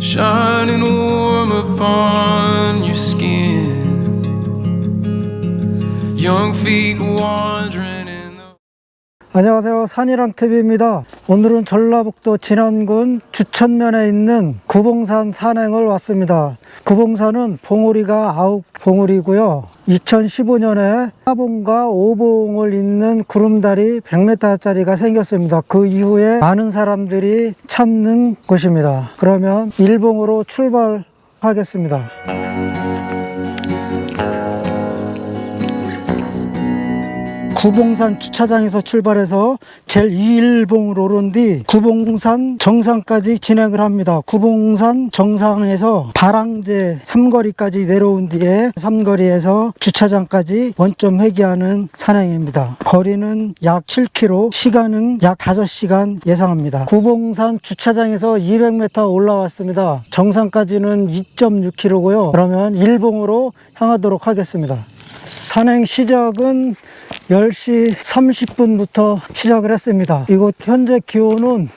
shining warm upon your skin. Young feet the 안녕하세요. 산이랑 TV입니다. 오늘은 전라북도 진안군 주천면에 있는 구봉산 산행을 왔습니다. 구봉산은 봉우리가 아홉 봉우리고요. 2015년에 4봉과 5봉을 잇는 구름다리 100m짜리가 생겼습니다. 그 이후에 많은 사람들이 찾는 곳입니다. 그러면 1봉으로 출발하겠습니다. 구봉산 주차장에서 출발해서 제2일봉으로 오른 뒤 구봉산 정상까지 진행을 합니다. 구봉산 정상에서 바랑제 삼거리까지 내려온 뒤에 삼거리에서 주차장까지 원점 회귀하는 산행입니다. 거리는 약 7km, 시간은 약 5시간 예상합니다. 구봉산 주차장에서 200m 올라왔습니다. 정상까지는 2.6km고요. 그러면 일봉으로 향하도록 하겠습니다. 산행 시작은 10시 30분부터 시작을 했습니다. 이곳 현재 기온은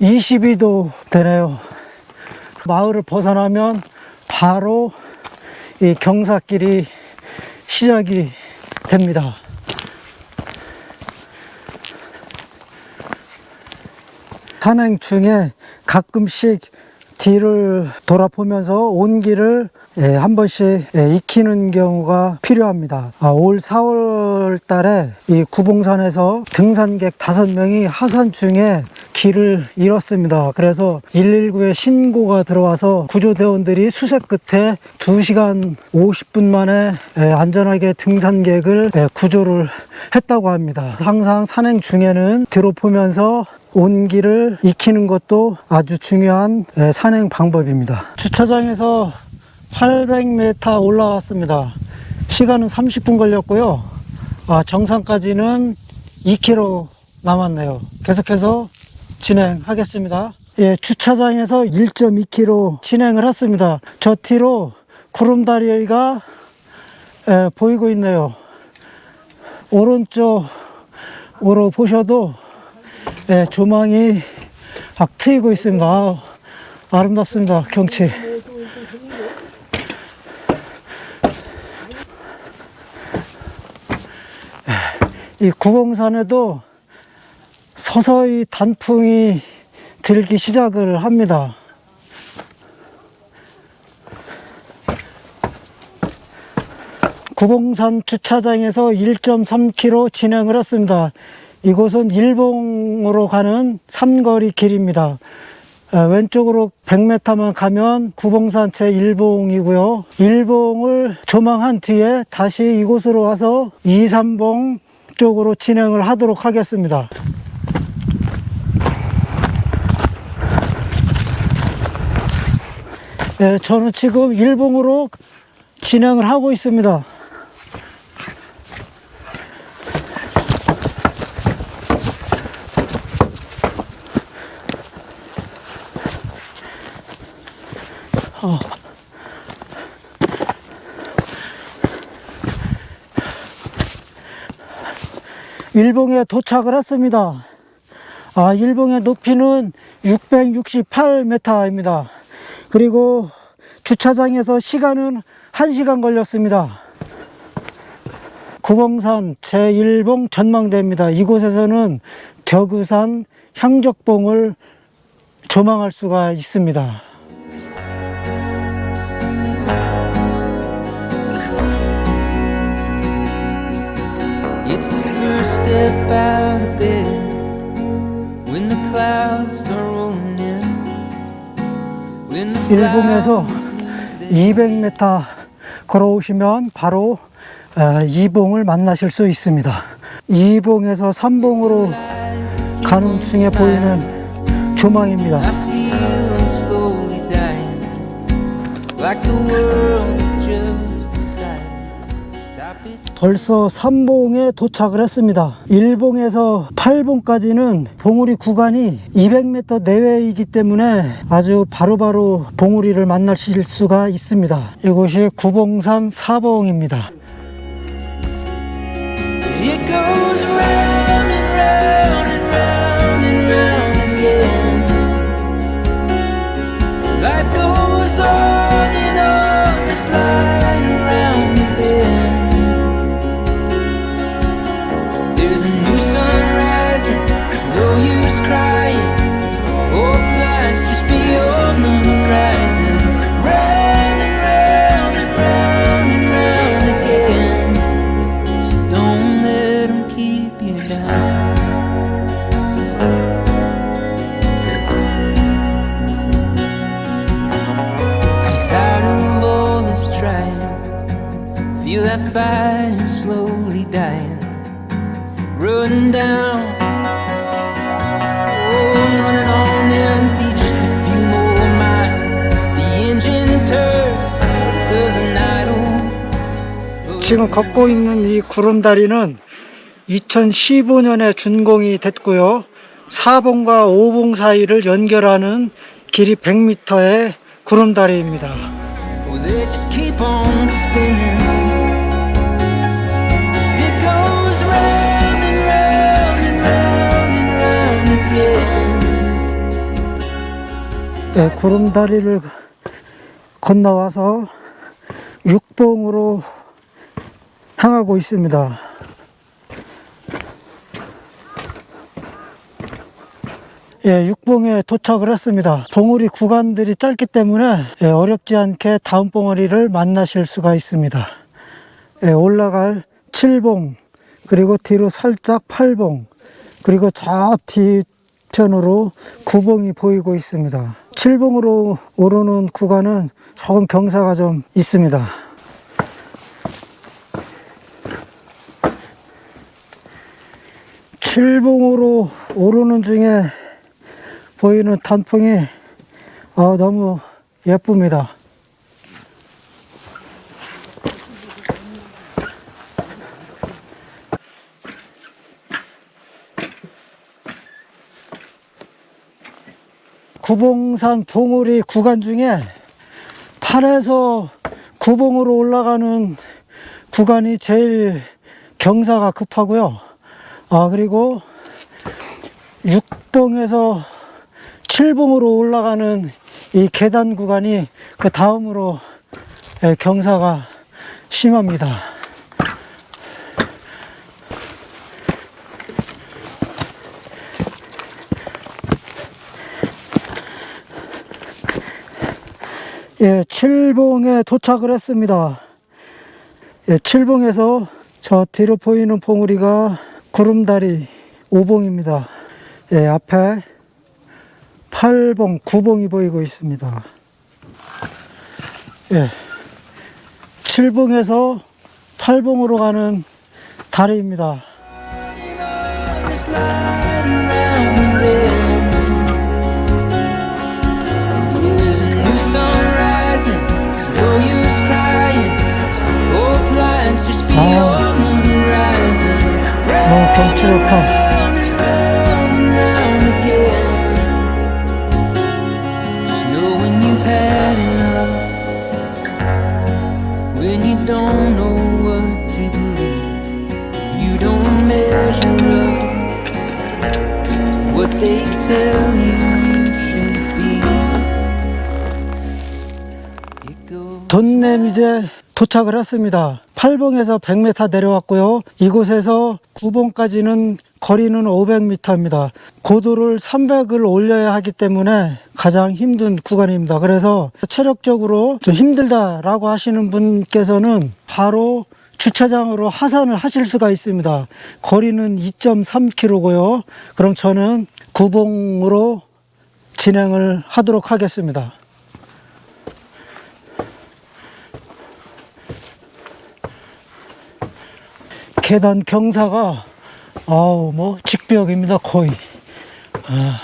22도 되네요. 마을을 벗어나면 바로 이 경사길이 시작이 됩니다. 산행 중에 가끔씩 뒤를 돌아보면서 온 길을 예, 한 번씩 예, 익히는 경우가 필요합니다. 아, 올 4월 달에 이 구봉산에서 등산객 5명이 하산 중에 길을 잃었습니다. 그래서 119에 신고가 들어와서 구조대원들이 수색 끝에 2시간 50분 만에 예, 안전하게 등산객을 예, 구조를 했다고 합니다. 항상 산행 중에는 뒤로 보면서 온 길을 익히는 것도 아주 중요한 예, 산행 방법입니다. 주차장에서 800m 올라왔습니다. 시간은 30분 걸렸고요. 아, 정상까지는 2km 남았네요. 계속해서 진행하겠습니다. 예, 주차장에서 1.2km 진행을 했습니다. 저 뒤로 구름다리가 예, 보이고 있네요. 오른쪽으로 보셔도 예, 조망이 막 트이고 있습니다. 아, 아름답습니다. 경치. 이 구봉산에도 서서히 단풍이 들기 시작을 합니다. 구봉산 주차장에서 1.3km 진행을 했습니다. 이곳은 일봉으로 가는 삼거리 길입니다. 어, 왼쪽으로 100m만 가면 구봉산 제 1봉이고요. 1봉을 조망한 뒤에 다시 이곳으로 와서 2, 3봉 쪽으로 진행을 하도록 하겠습니다. 네, 저는 지금 일봉으로 진행을 하고 있습니다. 어. 일봉에 도착을 했습니다. 아, 일봉의 높이는 668m입니다. 그리고 주차장에서 시간은 1시간 걸렸습니다. 구봉산 제1봉 전망대입니다. 이곳에서는 격우산 향적봉을 조망할 수가 있습니다. Step out of bed when the clouds start rolling in. 일봉에서 200m 걸어오시면 바로 어, 이봉을 만나실 수 있습니다. 이봉에서 3봉으로 가는 중에 보이는 조망입니다. Like the world is just 벌써 3봉에 도착을 했습니다. 1봉에서 8봉까지는 봉우리 구간이 200m 내외이기 때문에 아주 바로바로 봉우리를 만나실 수가 있습니다. 이곳이 구봉산 4봉입니다. Running down. Oh, I'm running on empty, just a few more miles. The engine turns, but it doesn't idle. 지금 걷고 있는 이 구름다리는 2015년에 준공이 됐고요. 4봉과 5봉 사이를 연결하는 길이 100m의 구름다리입니다. Well, 네, 구름다리를 건너와서 육봉으로 향하고 있습니다. 예, 육봉에 도착을 했습니다. 봉우리 구간들이 짧기 때문에 예, 어렵지 않게 다음 봉우리를 만나실 수가 있습니다. 예, 올라갈 7봉, 그리고 뒤로 살짝 8봉, 그리고 저 뒤편으로 9봉이 보이고 있습니다. 7봉으로 오르는 구간은 조금 경사가 좀 있습니다. 칠봉으로 오르는 중에 보이는 단풍이 아, 너무 예쁩니다. 구봉산 봉우리 구간 중에 8에서 구봉으로 올라가는 구간이 제일 경사가 급하고요. 아, 그리고 6봉에서 7봉으로 올라가는 이 계단 구간이 그 다음으로 예, 경사가 심합니다. 예, 칠봉에 도착을 했습니다. 예, 칠봉에서 저 뒤로 보이는 봉우리가 구름다리 5봉입니다. 예, 앞에 8봉, 9봉이 보이고 있습니다. 예, 7봉에서 8봉으로 가는 다리입니다. Goes. 돈냄 이제 도착을 했습니다. 8봉에서 100m 내려왔고요. 이곳에서 9봉까지는 거리는 500m입니다. 고도를 300을 올려야 하기 때문에 가장 힘든 구간입니다. 그래서 체력적으로 좀 힘들다라고 하시는 분께서는 바로 주차장으로 하산을 하실 수가 있습니다. 거리는 2.3km고요. 그럼 저는 9봉으로 진행을 하도록 하겠습니다. 계단 경사가 아우 뭐 직벽입니다 거의. 아.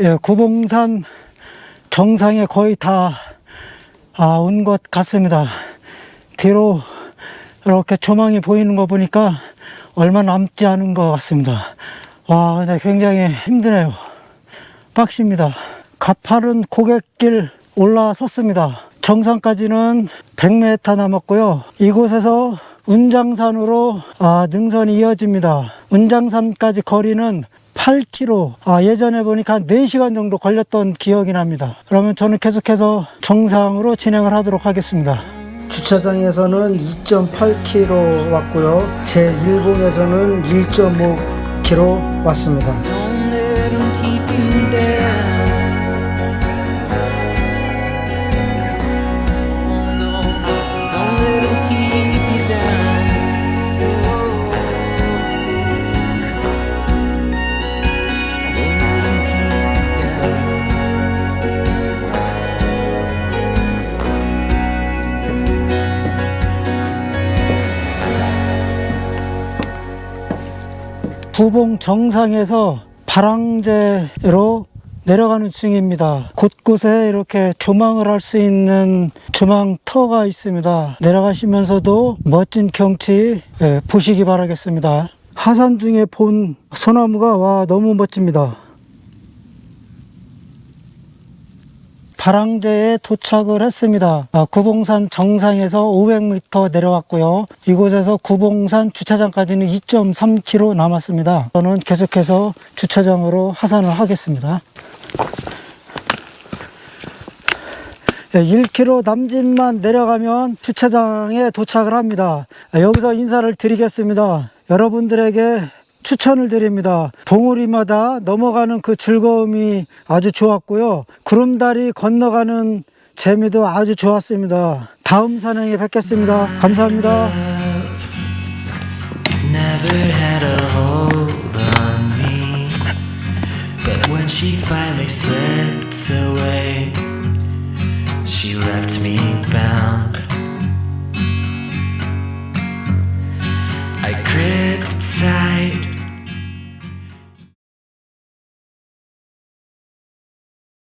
예, 구봉산 정상에 거의 다 온 것 같습니다. 뒤로 이렇게 조망이 보이는 거 보니까 얼마 남지 않은 것 같습니다. 와 굉장히 힘드네요. 빡십니다. 가파른 고갯길 올라섰습니다 정상까지는 100m 남았고요. 이곳에서 운장산으로 아, 능선이 이어집니다. 운장산까지 거리는 8km. 아, 예전에 보니까 한 4시간 정도 걸렸던 기억이 납니다. 그러면 저는 계속해서 정상으로 진행을 하도록 하겠습니다. 주차장에서는 2.8km 왔고요. 제 1봉에서는 1.5km 왔습니다. 부봉 정상에서 발항제로 내려가는 중입니다. 곳곳에 이렇게 조망을 할 수 있는 조망터가 있습니다. 내려가시면서도 멋진 경치 예, 보시기 바라겠습니다. 하산 중에 본 소나무가 와 너무 멋집니다. 발항제에 도착을 했습니다. 아, 구봉산 정상에서 500m 내려왔고요. 이곳에서 구봉산 주차장까지는 2.3km 남았습니다. 저는 계속해서 주차장으로 하산을 하겠습니다. 1km 남짓만 내려가면 주차장에 도착을 합니다. 아, 여기서 인사를 드리겠습니다. 여러분들에게 추천을 드립니다. 봉우리마다 넘어가는 그 즐거움이 아주 좋았고요. 구름다리 건너가는 재미도 아주 좋았습니다. 다음 산행에 뵙겠습니다. 감사합니다. she finally slipped away, she left me.